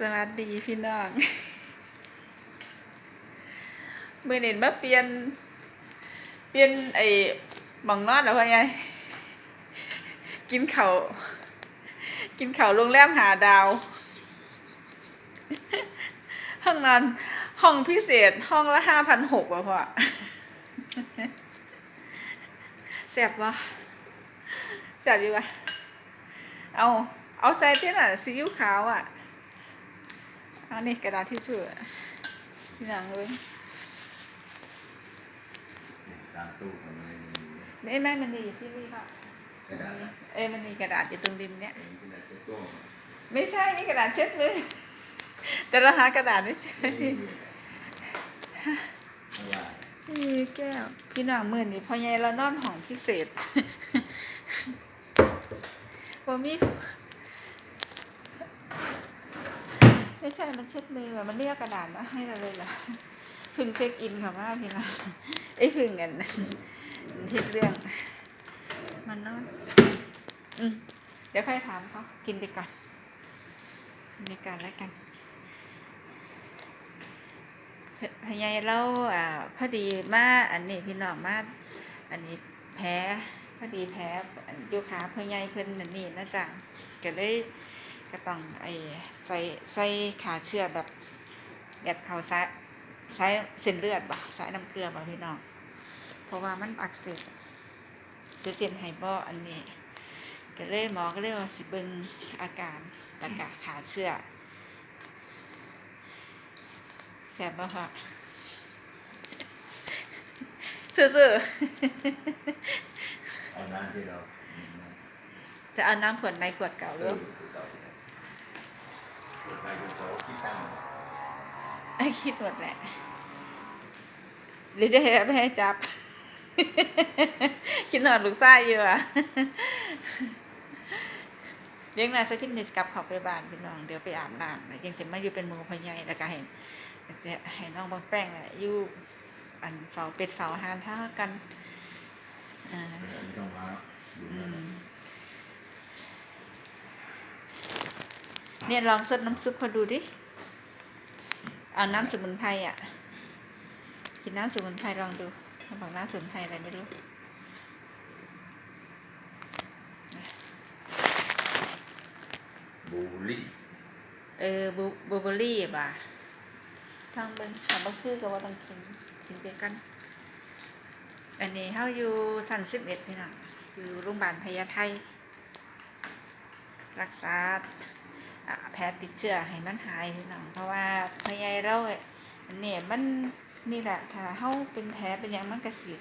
สวัสดีพี่น้องมือเน็นมาเปลี่ยน เปลี่ยนไอ้หมองนอนแล้วพ่อไงกินเขากินเขาโรงแรมหาดาว ห้องนอนห้องพิเศษห้องละห้าพันหกว่ะพ่อแสบวะแสบอยู่วะเอาเอาใส่ที่น่ะซีอิ๊วขาวอะ อานี่กระดาษที่ช่วยที่หลังเลยตามตู้ของมันมีไม่แม่มันมีอยู่ที่นี่ค่ะกระดาษเอ้ยมันมีกระดาษอยู่ตรงริมเนี้ยเองกระดาษเช็ดตู้ไม่ใช่นี่กระดาษเช็ดมือแต่เราหากระดาษไม่ใช่ไม่ว่านี่แก้ว พี่น้องมื่นนี่พอใหญ่เรานอนห้องพิเศษบ่มี ไม่ใช่มันเช็ดมือมันเรียกกระดาษมาให้เราเลยล่ะพึ่งเช็คอินค่ะว่าพี่น้องไอ้พึ่งกันทิดเรื่อง มันนอนอืมเดี๋ยวค่อยถามเขากินไปก่อนกินก่อนแล้วกันพยายเราอ่าพอดีมาอันนี้พี่น้องมาอันนี้แพ้พอดีแพ้อยู่ขาพยายเพิ่นอันนี้นะจ๊ะก็เลย ก็ต้องไอ้ใส่ใส่ขาเชือกแบบแบบเขาสายสายเส้นเลือดบ่สายน้ำเกลือบ่พี่น้องเพราะว่ามันอักเสบคือเส้นไฮบออันนี้ก็เลยหมอก็เลยว่าสิเบิ่งอาการแล้วก็ขาเชือกแสบบ่ค่ะซื่อเอาน้ำที่เราๆจะเอาน้ำขวดในขวดเก่าหเอรือ อคือเก่าไปดูเขาที่ตั้งไอ้คิดหมดแหละหรือจะให้ไม่ให้จับ คิดหนอดลูกไส้อยู่อะเลี้ยงนายสักทีนึงกลับเขาไปบ้านพี่น้องเดี๋ยวไปอาบน้ำนะยังจะมาอยู่เป็นมือพญายแล้วก็ให้จะให้น้องบางแป้งแหละอยู่อันเฝ้าเป็ดเฝ้าอาหารท่ากันอ่า ไม่ต้องมาอยู่ อื นั่น ม เนี่ยลองซดน้ำซุปพอดูดิ เอาน้ำสมุนไพรอะ กินน้ำสมุนไพรลองดูเขาบอกน้ำสมุนไพรอะไรไม่รู้บูรี่ เออบูบูเบอรี่ป่ะลองเบิ้งถามว่าคือกับว่าต้องกินกินเดียวกัน อันนี้เขาอยู่ชั้นสิบเอ็ดนี่นะอยู่โรงพยาบาลพญาไทรักษาอ่า แผลติดเชื้อให้มันหายพี่น้องเพราะว่าพญายเราอะอันนี้มันนี่แหละถ้าเขาเป็นแผลเป็นอย่างมันกระสี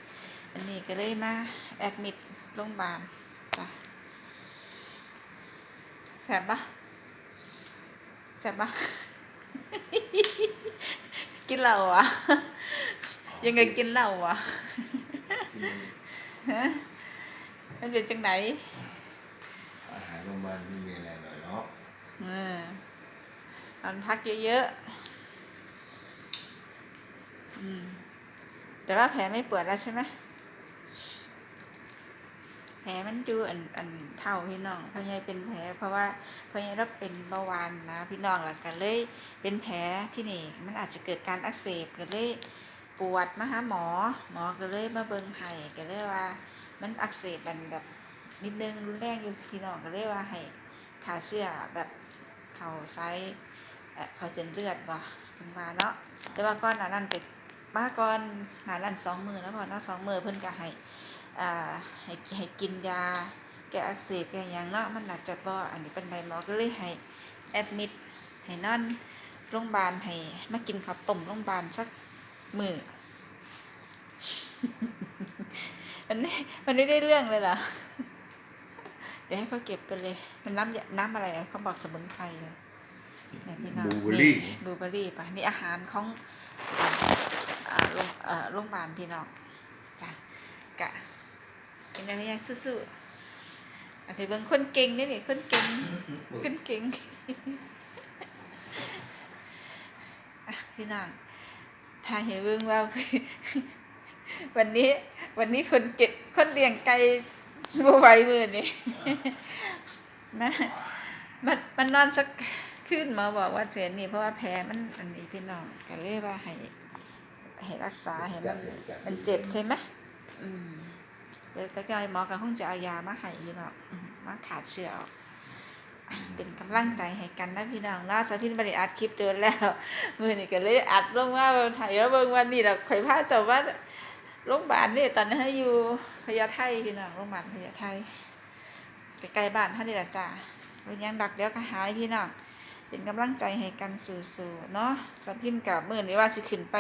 อันนี้ก็เลยมาแอดมิดโรงพยาบาลจ้ะแสบปะแสบปะกินเหล้าอะยังไงกินเหล้าอะฮะมันเป็นจังไหนอาหารโรงพยาบาลไม่มีอะไรหรอกเนาะเออ ตอนพักเยอะๆอืมแต่ว่าแผลไม่เปวดแล้วใช่ไหมแผลมันอยู่อันอันเท่าพี่น้องพราะยังเป็นแผล เพราะว่าพราะยังเราเป็นเบาหวานนะพี่น้องหลักกันเลยเป็นแผลที่นี่ มันอาจจะเกิดการอักเสบก็เลยปวดมาหาหมอ หมอก็เลยมาเบิ่งให้ก็เลยว่า มันอักเสบมันแบบนิดนึงรุนแรงอยู่พี่น้องก็เลยว่าให้ขาเชื่อแบบ เขาไซส์เอ่อเขาเส้นเลือดบ่เป็นมาเนาะแต่ว่าก้อนหนานั้นเป็นมาก่อนหนานั้นสองมือแล้วพอเนาะสองมือเพิ่นก็ให้อ่าให้ให้กินยาแก้อักเสบแก้หยังเนาะมันอาจจะบ่อันนี้เป็นไดหมอก็เลยให้แอดมิดให้นอนโรงพยาบาลให้มากินข้าวต้มโรงพยาบาลสักมือมันไม่มันไม่ได้เรื่องเลยเหรอ ดี๋ยวให้เขาเก็บไปเลย มันน้ำยาน้ำอะไรอะเขาบอกสมุนไพรเลยเนี่ยพี่น้องบูเบอรี่นี่บลูเบอรี่ปะนี่อาหารของอ่าโรงเอ่อโรงพยาบาลพี่น้องจ้ะกะเป็นอะไรยังสู้ๆอันนี้เบิ่งคนเก่งนี่นี่คนเก่งคนเก่งอะพี่น้องถ้าเห็นเบิ่งว่าวันนี้วันนี้คนเก็บคนเลี้ยงไก่ บไหวมือนี่มามันมันนอนสักขึ้นหมาบอกว่าเสียนี่เพราะว่าแผลมันอันนี้พี่น้องก็เลยว่าให้ให้รักษาให้มันมันเจ็บใช่ไหมอืมเดี๋ยวแต่ก็หมอก็คงจะเอายามาให้พี่น้องมาขาดเชื้อออกเป็นกำลังใจให้กันนะพี่น้องนาะสาวพินบริอัดคลิปเดินแล้ว มือนี่ก็เลยอัดลงว่าถ่ายแล้วเบิ่งวันนี้แหละข่อยพาเจ้าว่า โรงพยาบาลนี่ตอนนี้อยู่พญาไทพี่น้องโรงพยาบาลพญาไทใกล้ๆบ้านท่านนี่แหละจ้าวันยังดักเดี๋ยวก็หายพี่น้องเป็นกำลังใจให้กันสู่ๆเนาะสาวพินกับมือนี่ว่าสิขึ้นไป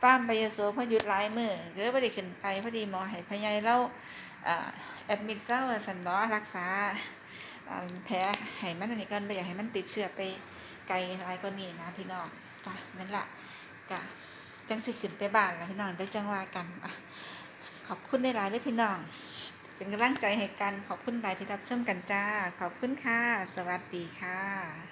ฟ้ามไปยโสพหยุดหลายมือเกือบ่ได้ขึ้นไปพอดีหมอให้พญายเล่าแอดมิดเศร้าสันเนาะรักษาแผลให้มันอันนี้ก่อนไม่อยากให้มันติดเชื้อไปไกลหลายกว่านี้นะพี่น้องจ้ะนั่นแหละกะ จังสิขึ้นไปบ้านนะพี่น้องได้จังว่ากันขอบคุณได้หลายเลยพี่น้อง เป็นกำลังใจให้กันขอบคุณหลายที่รับชมกันจ้า ขอบคุณค่ะ สวัสดีค่ะ